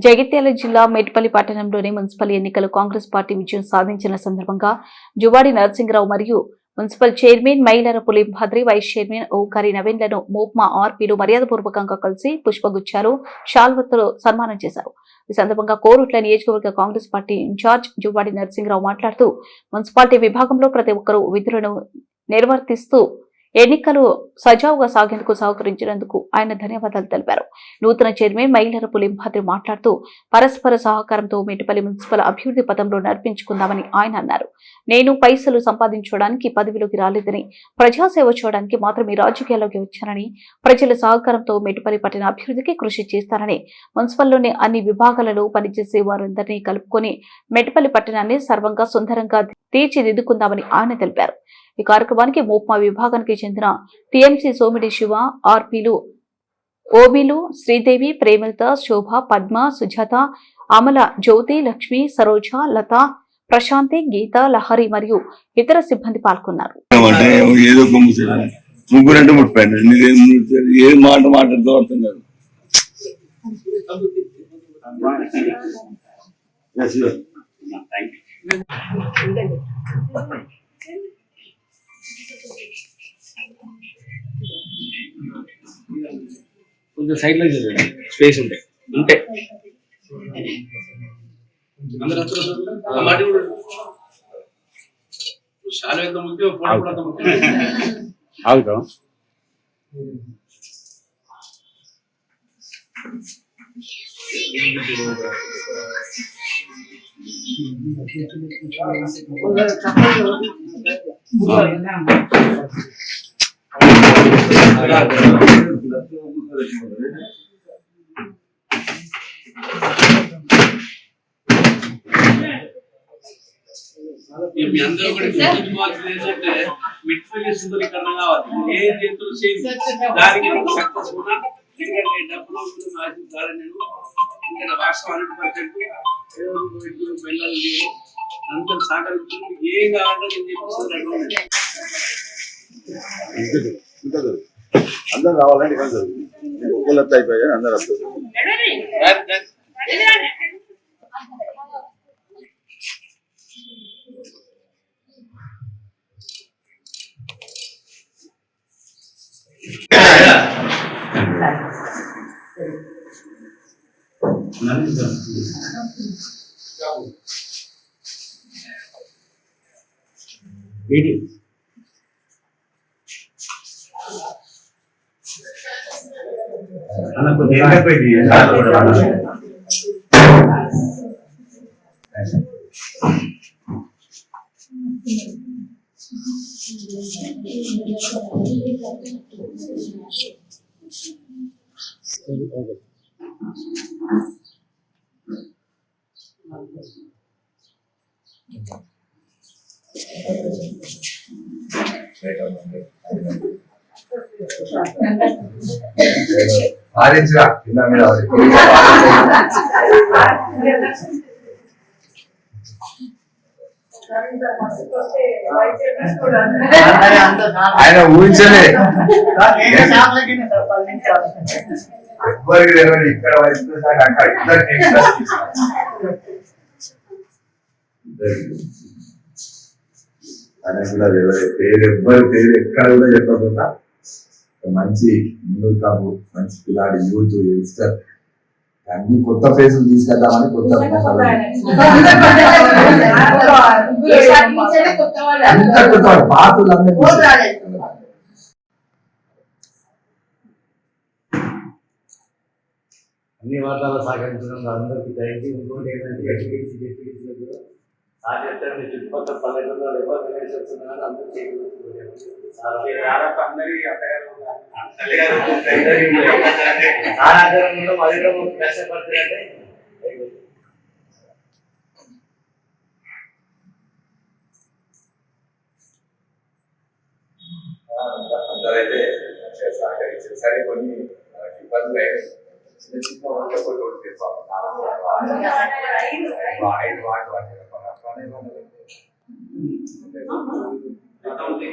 జగిత్యాల జిల్లా మేడ్పల్లి పట్టణంలోని మున్సిపల్ ఎన్నికలు కాంగ్రెస్ పార్టీ విజయం సాధించిన సందర్భంగా జువాడి నరసింహరావు మరియు municipal chairman Mailara Puli Bhadri vice chairman Okari నవీన్లను MEPMA ఆర్పీలు మర్యాదపూర్వకంగా కలిసి పుష్పగుచ్చాలు షాల్వత్తులు సన్మానం చేశారు. ఈ సందర్భంగా కోరుట్ల నియోజకవర్గ Congress party in charge Juvvadi Narasimharao మాట్లాడుతూ మున్సిపాలిటీ విభాగంలో ప్రతి ఒక్కరూ విధులను నిర్వర్తిస్తూ ఎన్నికలు సజావుగా సాగేందుకు సహకరించినందుకు ఆయన ధన్యవాదాలు తెలిపారు. నూతన చైర్మన్ మైలర పులింభాద్రి మాట్లాడుతూ పరస్పర సహకారంతో మేటిపల్లి మున్సిపల్ అభివృద్ధి పథంలో నడిపించుకుందామని ఆయన అన్నారు. నేను పైసలు సంపాదించడానికి పదవిలోకి రాలేదని ప్రజాసేవ చేయడానికి మాత్రమే రాజకీయాల్లోకి వచ్చానని ప్రజల సహకారంతో మేటిపల్లి పట్టణ అభివృద్ధికి కృషి చేస్తానని మున్సిపల్లోని అన్ని విభాగాలలో పనిచేసే వారందరినీ కలుపుకొని మెటిపల్లి పట్టణాన్ని సర్వంగా సుందరంగా తీర్చిదిద్దుకుందామని ఆయన తెలిపారు. ఈ కార్యక్రమానికి మోప్మా విభాగానికి చెందిన టీఎంసీ సోమిడి శివ ఆర్పీలు ఓబీలు శ్రీదేవి ప్రేమలత శోభ పద్మ సుజాత అమల జ్యోతి లక్ష్మి సరోజ లత ప్రశాంతి గీత లహరి మరియు ఇతర సిబ్బంది పాల్గొన్నారు? ఏ మాట మాట్లాడుతూ కొంచెం సైడ్లో స్పేస్ ఉంటాయి ఉంటే. అంత ఆగుతాం ఈ మీ అందరూ కూడా గుర్తుంచుకోవాల్సింది ఏంటంటే మిట్ఫీల్డ్ సుందరీకరణ కావాలి? ఏ చేతులు దానికి సక్సెస్ కూడా ఎందుకంటే డబ్బులు ఆశించాలని నేను ఎందుకంటే వాస్తవం హండ్రెడ్ పర్సెంట్ పిల్లలు లేరు అందరూ సహకరించుకుంటూ ఏం కావాలంటే నేను చెప్పిస్తున్నాను అందరు రావాలండి కాదు ఒకళ్ళతో అయిపోయాయి అందరు వస్తారు ఏంటి అన్న కొద్దిగా ఆరెంజ్గా కింద మీద ఆయన ఊహించలే. ఎవ్వరికి తెలియదు ఇక్కడ వైస్ అక్కడ ఆయన కూడా తెలియదు పేరు ఎవ్వరి పేరు ఎక్కడ కూడా చెప్పకుండా మంచి ముందు కాపు మంచి పిల్లాడి యూత్ యంగ్స్టర్ అన్ని కొత్త ఫేసులు తీసుకెళ్దామని కొత్త అన్ని వర్గాల సహకరించడం అందరికీ థ్యాంక్ యూ ఇంకోటి ఏంటంటే ఎడ్యుకేషన్ కూడా సాధ్యత చుట్టుపక్కల పల్లెటూరులో ఎవరు విలేజ్ వస్తున్నా కానీ అందరూ చేయగలుగుతున్నారు దాదాపు అందరి అత్తగారు సార్ ఆధారంలో మధ్యలో కష్టపడుతున్నారంటే అందరైతే మంచిగా సహకరించారు సరే కొన్ని మనకి ఇబ్బందులు అయినాయి చిన్న చిన్న వంట కొన్ని ఉంటే పాపం ఐదు వాటి వాటి ในวงเล็บ